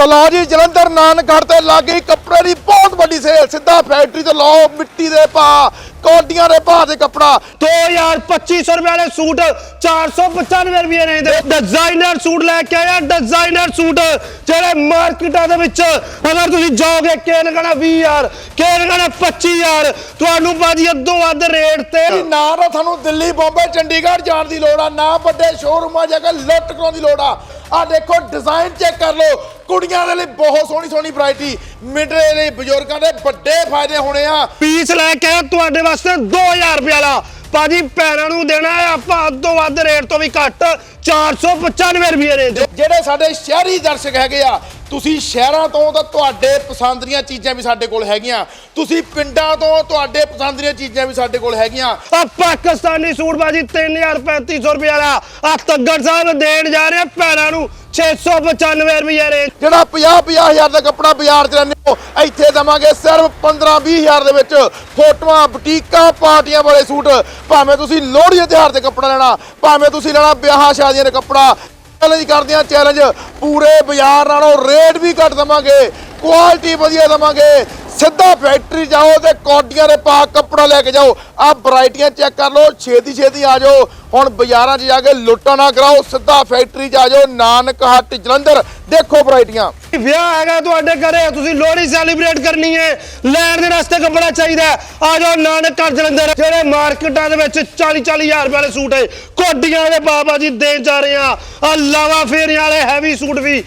ਸਲਾਹ ਜੀ, ਜਲੰਧਰ ਨਾਨਕਗੜ੍ਹ ਤੇ ਲੱਗੀ ਕੱਪੜੇ ਦੀ ਬਹੁਤ ਵੱਡੀ ਸੇਲ ਸਿੱਧਾ ਫੈਕਟਰੀ ਤੋਂ ਲਾਓ, ਮਿੱਟੀ ਦੇ ਪਾ। ਕੋਡੀਆਂ ਦੇ ਭਾਅ ਦੇ ਕੱਪੜਾ। 2250 ਰੁਪਏ ਵਾਲੇ ਸੂਟ 495 ਰੁਪਏ ਨੇ ਦੇ ਡਿਜ਼ਾਈਨਰ ਸੂਟ ਲੈ ਕੇ ਆਇਆ ਡਿਜ਼ਾਈਨਰ ਸੂਟ ਜਿਹੜੇ ਮਾਰਕੀਟਾਂ ਦੇ ਵਿੱਚ ਅਗਰ ਤੁਸੀਂ ਜਾਓਗੇ ਕਿਹਨ ਕਹਣਾ 20000 ਕਿਹਨ ਕਹਣਾ 25000 ਤੁਹਾਨੂੰ ਬਾਜੀ ਅੱਧੋ ਵੱਧ ਰੇਟ ਤੇ ਨਾ ਤਾਂ ਤੁਹਾਨੂੰ ਦਿੱਲੀ ਬੰਬੇ ਚੰਡੀਗੜ੍ਹ ਜਾਣ ਦੀ ਲੋੜ ਆ ਨਾ ਵੱਡੇ ਸ਼ੋਰੂਮਾਂ ਜਾ ਕੇ ਲੁੱਟ ਕਰਾਉਣ ਦੀ ਲੋੜ ਆ। ਆ ਦੇਖੋ ਡਿਜ਼ਾਈਨ ਚੈੱਕ ਕਰ ਲਓ। ਕੁੜੀਆਂ ਦੇ ਲਈ ਬਹੁਤ ਸੋਹਣੀ ਸੋਹਣੀ ਵੈਰਾਈਟੀ ਮਿਡਰੇ ਲਈ ਬਜ਼ੁਰਗਾਂ ਦੇ ਵੱਡੇ ਫਾਇਦੇ ਹੋਣੇ ਆ। ਪੀਸ ਲੈ ਕੇ ਤੁਹਾਡੇ ਵਾਸਤੇ 2000 ਰੁਪਏ ਵਾਲਾ। ਬਾਜੀ ਪੈਰਾਂ ਨੂੰ ਦੇਣਾ ਹੈ ਆਪਾਂ ਅੱਧੋ ਵੱਧ ਰੇਟ ਤੋਂ ਵੀ ਘੱਟ 495 ਰੁਪਏ ਰੇਂਜ ਜਿਹੜੇ ਸਾਡੇ ਸ਼ਹਿਰੀ ਦਰਸ਼ਕ ਹੈਗੇ ਆ ਤੁਸੀਂ ਸ਼ਹਿਰਾਂ ਤੋਂ ਤਾਂ ਤੁਹਾਡੇ ਪਸੰਦ ਦੀਆਂ ਚੀਜ਼ਾਂ ਵੀ ਸਾਡੇ ਕੋਲ ਹੈਗੀਆਂ। ਤੁਸੀਂ ਪਿੰਡਾਂ ਤੋਂ ਤੁਹਾਡੇ ਪਸੰਦ ਦੀਆਂ ਚੀਜ਼ਾਂ ਵੀ ਸਾਡੇ ਕੋਲ ਹੈਗੀਆਂ। ਆ ਪਾਕਿਸਤਾਨੀ ਸੂਟ ਬਾਜੀ 3350 ਰੁਪਏ ਵਾਲਾ ਆ ਤੱਗੜ ਸਾਹਿਬ ਦੇਣ ਜਾ ਰਹੇ ਪੈਰਾਂ ਨੂੰ 695 ਰੁਪਏ ਰੇਂਜ ਜਿਹੜਾ 50 50000 ਦਾ ਕੱਪੜਾ ਬਾਜ਼ਾਰ 'ਚ ਲੈਂਦੇ ਹੋ ਇੱਥੇ ਦਵਾਂਗੇ ਸਿਰਫ 15 20000 ਦੇ ਵਿੱਚ ਫੋਟੋਆਂ ਬੁਟੀਕਾਂ ਪਾਰਟੀਆਂ ਵਾਲੇ ਸੂਟ। ਭਾਵੇਂ ਤੁਸੀਂ ਲੋਹੜੀ ਦੇ ਤਿਉਹਾਰ ਤੇ ਕੱਪੜਾ ਲੈਣਾ ਭਾਵੇਂ ਤੁਸੀਂ ਲੈਣਾ ਵਿਆਹਾਂ ਸ਼ਾਦੀਆਂ ਦੇ ਕੱਪੜਾ ਚੈਲੰਜ ਕਰਦੇ ਆ ਚੈਲੰਜ ਪੂਰੇ ਬਾਜ਼ਾਰ ਨਾਲੋਂ ਰੇਟ ਵੀ ਘੱਟ ਦਵਾਂਗੇ ਕੁਆਲਿਟੀ ਵਧੀਆ ਦਵਾਂਗੇ, ਸਿੱਧਾ ਫੈਕਟਰੀ ਜਾਓ ਤੇ ਕੋਡੀਆਂ ਦੇ ਪਾ ਕੱਪੜਾ ਲੈ ਕੇ ਜਾਓ। ਆ ਵੈਰਾਈਟੀਆਂ ਚੈੱਕ ਕਰ ਲਓ, ਛੇਤੀ ਛੇਤੀ ਆ ਜਾਓ। ਹੁਣ ਬਾਜ਼ਾਰਾਂ 'ਚ ਜਾ ਕੇ ਲੁੱਟਾ ਨਾ ਕਰਾਓ, ਸਿੱਧਾ ਫੈਕਟਰੀ 'ਚ ਆ ਜਾਓ, ਨਾਨਕ ਹੱਟ ਜਲੰਧਰ। ਦੇਖੋ ਵੈਰਾਈਟੀਆਂ। ਵਿਆਹ ਹੈਗਾ ਤੁਹਾਡੇ ਘਰੇ, ਤੁਸੀਂ ਲੋਹੜੀ ਸੈਲੀਬ੍ਰੇਟ ਕਰਨੀ ਹੈ। ਲੈਣ ਦੇ ਰਸਤੇ ਕੱਪੜਾ ਚਾਹੀਦਾ ਆ ਜਾਓ ਨਾਨਕ ਘਰ ਜਲੰਧਰ। ਜਿਹੜੇ ਮਾਰਕੀਟਾਂ ਦੇ ਵਿੱਚ 40 40000 ਰੁਪਏ ਵਾਲੇ ਸੂਟ ਹੈ। ਕੋਡੀਆਂ ਦੇ ਬਾਬਾ ਜੀ ਦੇਣ ਜਾ ਰਹੇ ਆ। ਆ ਲਾਵਾ ਫੇਰੀਆਂ ਵਾਲੇ ਹੈਵੀ ਸੂਟ ਵੀ।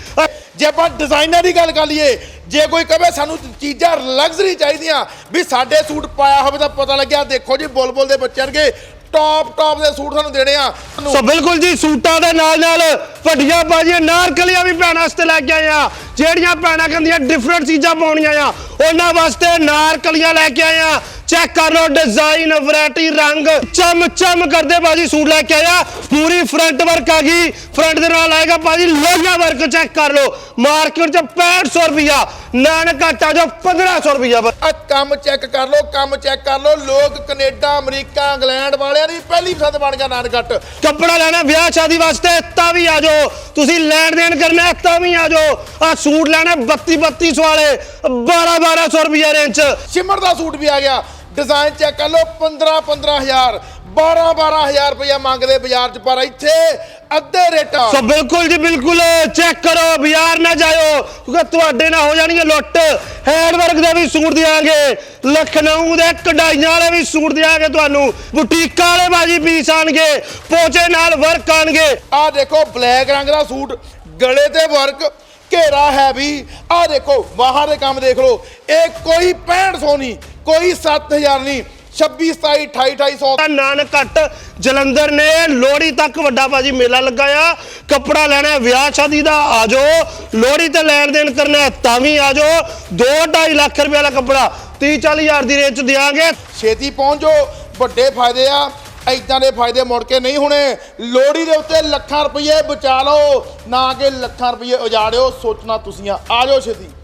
ਜੇ ਆਪਾਂ ਡਿਜ਼ਾਈਨਰ ਦੀ ਗੱਲ ਕਰ ਲਈਏ, ਜੇ ਕੋਈ ਕਵੇ ਸਾਨੂੰ ਚੀਜ਼ਾਂ ਲਗਜ਼ਰੀ ਚਾਹੀਦੀਆਂ, ਵੀ ਸਾਡੇ ਸੂਟ ਪਾਇਆ ਹੋਵੇ ਤਾਂ ਪਤਾ ਲੱਗਿਆ, ਦੇਖੋ ਜੀ, ਬੁਲਬੁਲ ਦੇ ਬੱਚੇ ਵਰਗੇ ਟੌਪ ਟੌਪ ਦੇ ਸੂਟ ਸਾਨੂੰ ਦੇਣੇ ਆ। ਸੋ ਬਿਲਕੁਲ ਜੀ, ਸੂਟਾਂ ਦੇ ਨਾਲ ਨਾਲ ਵੱਡੀਆਂ ਬਾਜੀਆਂ, ਨਾਰਕਲੀਆਂ ਵੀ ਭੈਣਾਂ ਵਾਸਤੇ ਲੈ ਕੇ ਆਏ ਆ। ਜਿਹੜੀਆਂ ਭੈਣਾਂ ਕਹਿੰਦੀਆਂ ਡਿਫਰੈਂਟ ਚੀਜ਼ਾਂ ਪਾਉਣੀਆਂ ਆ, ਉਹਨਾਂ ਵਾਸਤੇ ਨਾਰਕਲੀਆਂ ਲੈ ਕੇ ਆਏ ਆ। ਚੈੱਕ ਕਰ ਲਓ ਡਿਜ਼ਾਈਨ ਵੈਰਾਈਟੀ ਰੰਗ। ਚਮ ਚਮ ਕਰਦੇ ਬਾਜੀ ਸੂਟ ਲੈ ਕੇ ਆਇਆ। ਪੂਰੀ ਫਰੰਟ ਵਰਕ ਆ ਗਈ। ਫਰੰਟ ਦੇ ਨਾਲ ਆਏਗਾ ਬਾਜੀ ਲੋਗਾ ਵਰਕ ਚੈੱਕ ਕਰ ਲਓ। ਮਾਰਕੀਟ 'ਚ 6500 ਰੁਪਿਆ ਨਾਨਕ ਘਾਟਾ ਜੋ 1500 ਰੁਪਿਆ ਆ ਕੰਮ ਚੈੱਕ ਕਰ ਲਓ ਕੰਮ ਚੈੱਕ ਕਰ ਲਓ। ਲੋਕ ਕੈਨੇਡਾ ਅਮਰੀਕਾ ਇੰਗਲੈਂਡ ਵਾਲਿਆਂ ਦੀ ਪਹਿਲੀ ਪਸੰਦ ਬਣ ਗਿਆ ਨਾਨਕਟ ਕੱਪੜਾ ਲੈਣਾ ਵਿਆਹ ਸ਼ਾਦੀ ਵਾਸਤੇ ਤਾਂ ਵੀ ਆ ਜਾਓ। ਤੁਸੀਂ ਲੈਣ ਦੇਣ ਕਰਨਾ ਤਾਂ ਵੀ ਆ ਜਾਓ। ਆ ਸੂਟ ਲੈਣਾ 32 3200 ਵਾਲੇ 12 1200 ਰੁਪਏ ਰੇਂਜ ਚ ਸਿਮਰ ਦਾ ਸੂਟ ਵੀ ਆ ਗਿਆ। ਡਿਜ਼ਾਈਨ ਚੈੱਕ ਕਰ ਲਓ 15 15000 12 12000 ਰੁਪਇਆ ਮੰਗਦੇ ਬਾਜ਼ਾਰ 'ਚ ਪਰ ਇੱਥੇ ਅੱਧੇ ਰੇਟਾਂ ਸੋ ਬਿਲਕੁਲ ਜੀ ਬਿਲਕੁਲ ਚੈੱਕ ਕਰੋ ਬਾਜ਼ਾਰ ਨਾ ਜਾਇਓ ਕਿਉਂਕਿ ਤੁਹਾਡੇ ਨਾਲ ਹੋ ਜਾਣਗੇ ਲੁੱਟ। ਹੈਂਡ ਵਰਕ ਦੇ ਵੀ ਸੂਟ ਦਿਆਂਗੇ ਲਖਨਊ ਦੇ ਕਢਾਈਆਂ ਵਾਲੇ ਵੀ ਸੂਟ ਦਿਆਂਗੇ ਤੁਹਾਨੂੰ। ਬੁਟੀਕਾਂ ਵਾਲੇ ਬਾਜੀ ਪੀਸ ਆਣਗੇ ਪੋਚੇ ਨਾਲ ਵਰਕ ਆਣਗੇ। ਆਹ ਦੇਖੋ ਬਲੈਕ ਰੰਗ ਦਾ ਸੂਟ ਗਲੇ ਤੇ ਵਰਕ ਘੇਰਾ ਹੈ ਵੀ ਆਹ ਦੇਖੋ ਬਾਹਰ ਦੇ ਕੰਮ ਦੇਖ ਲਓ ਇਹ ਕੋਈ 6500 ਨਹੀਂ ਕੋਈ 7000 ਨਹੀਂ 26 27 28 2800 ਤਾਂ ਨਾਨਕ ਘੱਟ ਜਲੰਧਰ ਨੇ ਲੋਹੜੀ ਤੱਕ ਵੱਡਾ ਬਾਜੀ ਮੇਲਾ ਲਗਾਇਆ। ਕੱਪੜਾ ਲੈਣਾ ਵਿਆਹ ਸ਼ਾਦੀ ਦਾ ਆ ਜਾਓ। ਲੋਹੜੀ ਤੇ ਲੈਣ ਦੇਣ ਕਰਨਾ ਤਾਂ ਵੀ ਆ ਜਾਓ। 2.5 ਲੱਖ ਰੁਪਏ ਵਾਲਾ ਕੱਪੜਾ 30 40 ਹਜ਼ਾਰ ਦੀ ਰੇਂਜ ਚ ਦਿਆਂਗੇ। ਛੇਤੀ ਪਹੁੰਚੋ ਵੱਡੇ ਫਾਇਦੇ ਆ ਐਦਾਂ ਦੇ ਫਾਇਦੇ ਮੁੜ ਕੇ ਨਹੀਂ ਹੋਣੇ। ਲੋੜੀ ਦੇ ਉੱਤੇ ਲੱਖਾਂ ਰੁਪਏ ਬਚਾ ਲਓ ਨਾ ਕਿ ਲੱਖਾਂ ਰੁਪਏ ਉਜਾੜਿਓ ਸੋਚਣਾ ਤੁਸੀਂ ਆ ਆ ਜਾਓ ਛੇਤੀ।